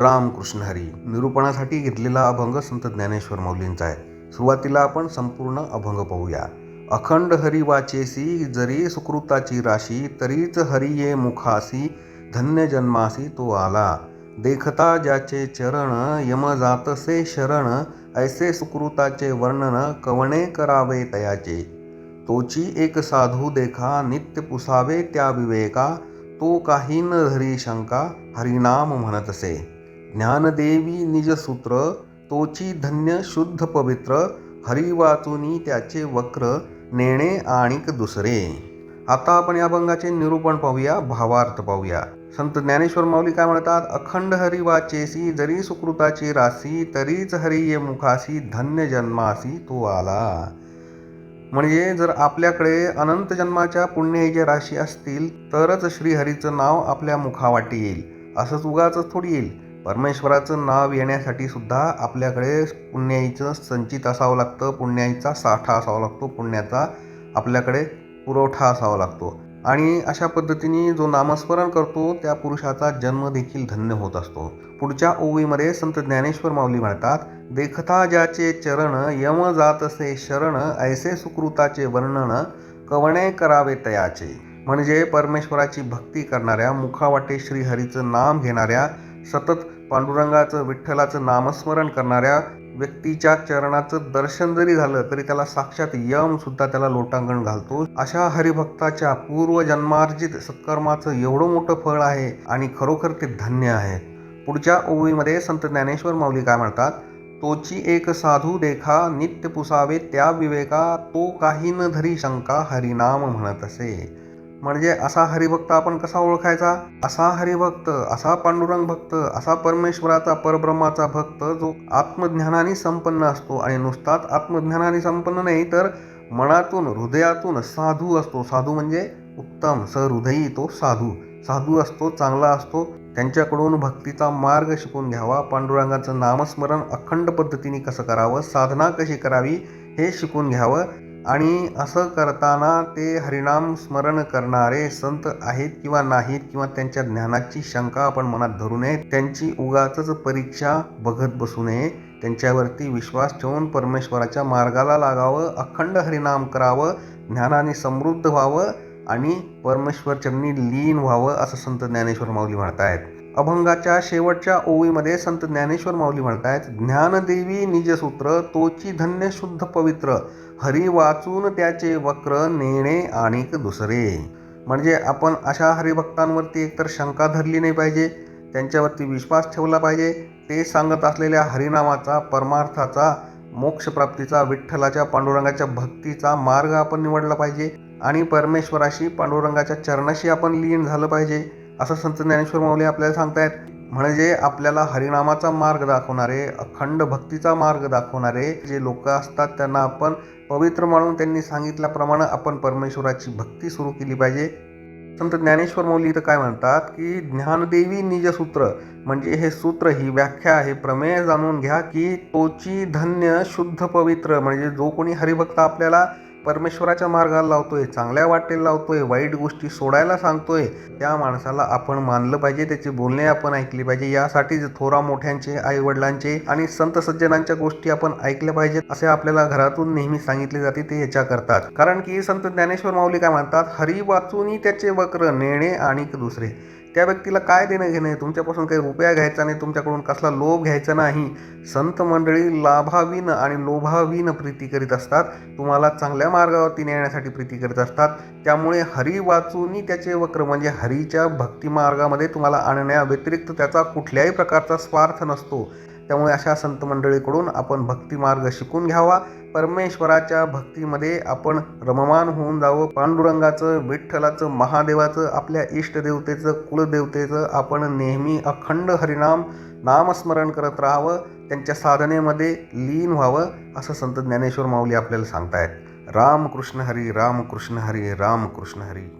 रामकृष्ण हरी निरूपणासाठी घेतलेला अभंग संत ज्ञानेश्वर माऊलींचा आहे. सुरुवातीला आपण संपूर्ण अभंग पाहूया. अखंड हरी वाचेसी जरी सुकृताची राशी तरीच हरी ये मुखासी धन्य जन्मासी तो आला. देखता ज्याचे चरण यम जातसे शरण ऐसे सुकृताचे वर्णन कवणे करावे तयाचे. तोची एक साधू देखा नित्य पुसावे त्या विवेका तो काही न धरी शंका हरिनाम म्हणतसे. ज्ञानदेवी निजसूत्र तोची धन्य शुद्ध पवित्र हरी वाचुनी त्याचे वक्र नेणे आणिक दुसरे. आता आपण या अभंगाचे निरूपण पाहूया भावार्थ पाहूया. संत ज्ञानेश्वर माऊली काय म्हणतात? अखंड हरी वाचेसी जरी सुकृताची रासी तरीच हरी ये मुखासी धन्य जन्मासी तो आला. म्हणजे जर आपल्याकडे अनंत जन्माच्या पुण्याच्या राशी असतील तरच श्रीहरीचं नाव आपल्या मुखावाटी येईल. असंच उगाच थोडी येईल. परमेश्वराचं नाव येण्यासाठी सुद्धा आपल्याकडे पुण्याईचं संचित असावं लागतं पुण्याईचा साठा असावा लागतो पुण्याचा आपल्याकडे पुरवठा असावा लागतो. आणि अशा पद्धतीने जो नामस्मरण करतो त्या पुरुषाचा जन्म देखील धन्य होत असतो. पुढच्या ओवीमध्ये संत ज्ञानेश्वर माऊली म्हणतात देखता ज्याचे चरण यम जातसे शरण ऐसे सुकृताचे वर्णन कवणे करावे तयाचे. म्हणजे परमेश्वराची भक्ती करणाऱ्या मुखावाटे श्रीहरीचं नाम घेणाऱ्या सतत पांडुरंगाचं विठ्ठलाचं नामस्मरण करणाऱ्या व्यक्तीच्या चरणाचं दर्शन जरी झालं तरी त्याला साक्षात यम सुद्धा त्याला लोटांगण घालतो. अशा हरिभक्ताच्या पूर्वजन्मार्जित सत्कर्माचं एवढं मोठं फळ आहे आणि खरोखर ते धन्य आहे. पुढच्या ओवीमध्ये संत ज्ञानेश्वर माऊली काय म्हणतात? तोची एक साधू देखा नित्य पुसावे त्या विवेका तो काही न धरी शंका हरिनाम म्हणत असे. म्हणजे असा हरिभक्त आपण कसा ओळखायचा? असा हरिभक्त असा पांडुरंग भक्त असा परमेश्वराचा परब्रह्माचा भक्त जो आत्मज्ञानाने संपन्न असतो आणि नुसताच आत्मज्ञानाने संपन्न नाही तर मनातून हृदयातून साधू असतो. साधू म्हणजे उत्तम सहृदयी तो साधू. साधू असतो चांगला असतो. त्यांच्याकडून भक्तीचा मार्ग शिकून घ्यावा. पांडुरंगाचं नामस्मरण अखंड पद्धतीने कसं करावं? साधना कशी करावी? हे शिकून घ्यावं. आणि असं करताना ते हरिनाम स्मरण करणारे संत आहेत किंवा नाहीत किंवा त्यांच्या ज्ञानाची शंका आपण मनात धरू नये त्यांची उगाच परीक्षा बघत बसू नये त्यांच्यावरती विश्वास ठेवून परमेश्वराच्या मार्गाला लागावं अखंड हरिनाम करावं ज्ञानाने समृद्ध व्हावं आणि परमेश्वर चरणी लीन व्हावं असं संत ज्ञानेश्वर माऊली म्हणतायत. अभंगाच्या शेवटच्या ओवीमध्ये संत ज्ञानेश्वर माऊली म्हणतायत ज्ञानदेवी निजसूत्र तोची धन्य शुद्ध पवित्र हरी वाचून त्याचे वक्र नेणे आणिक दुसरे. म्हणजे आपण अशा हरिभक्तांवरती एकतर शंका धरली नाही पाहिजे त्यांच्यावरती विश्वास ठेवला पाहिजे. ते सांगत असलेल्या हरिनामाचा परमार्थाचा मोक्षप्राप्तीचा विठ्ठलाच्या पांडुरंगाच्या भक्तीचा मार्ग आपण निवडला पाहिजे आणि परमेश्वराशी पांडुरंगाच्या चरणाशी आपण लीन झालं पाहिजे असं संत ज्ञानेश्वर माऊली आपल्याला सांगतायत. म्हणजे आपल्याला हरिनामाचा मार्ग दाखवणारे अखंड भक्तीचा मार्ग दाखवणारे जे लोक असतात त्यांना आपण पवित्र मानून त्यांनी सांगितल्याप्रमाणे आपण परमेश्वराची भक्ती सुरू केली पाहिजे. संत ज्ञानेश्वर मौली इथं काय म्हणतात की ज्ञानदेवी निजसूत्र म्हणजे हे सूत्र ही व्याख्या आहे प्रमेय जाणून घ्या की तोची धन्य शुद्ध पवित्र म्हणजे जो कोणी हरिभक्त आपल्याला परमेश्वराच्या मार्गाला लावतोय चांगल्या वाटेला लावतोय वाईट गोष्टी सोडायला सांगतोय त्या माणसाला आपण मानलं पाहिजे त्याची बोलणे आपण ऐकली पाहिजे. यासाठी थोरा मोठ्यांचे आई वडिलांचे आणि संत सज्जनांच्या गोष्टी आपण ऐकल्या पाहिजेत असे आपल्याला घरातून नेहमी सांगितले जाते ते याच्या करतात कारण की संत ज्ञानेश्वर माऊली काय म्हणतात? हरी वाचूनही त्याचे वक्र नेणे आणि दुसरे. त्या व्यक्तीला काय देणं घेणं आहे? तुमच्यापासून काही रुपया घ्यायचा नाही तुमच्याकडून कसला लोभ घ्यायचा नाही. संत मंडळी लाभावीन आणि लोभावीन प्रीती करीत असतात. तुम्हाला चांगल्या मार्गावरती नेण्यासाठी प्रीती करीत असतात. त्यामुळे हरी वाचूनही त्याचे वक्र म्हणजे हरीच्या भक्तिमार्गामध्ये तुम्हाला आणण्याव्यतिरिक्त त्याचा कुठल्याही प्रकारचा स्वार्थ नसतो. त्यामुळे अशा संत मंडळीकडून आपण भक्तिमार्ग शिकून घ्यावा. परमेश्वराच्या भक्तीमध्ये आपण रममान होऊन जावं. पांडुरंगाचं विठ्ठलाचं महादेवाचं आपल्या इष्टदेवतेचं कुलदेवतेचं आपण नेहमी अखंड हरिनाम नामस्मरण करत राहावं. त्यांच्या साधनेमध्ये लीन व्हावं असं संत ज्ञानेश्वर माऊली आपल्याला सांगतायत. राम कृष्ण हरी राम कृष्ण हरी राम कृष्ण हरी.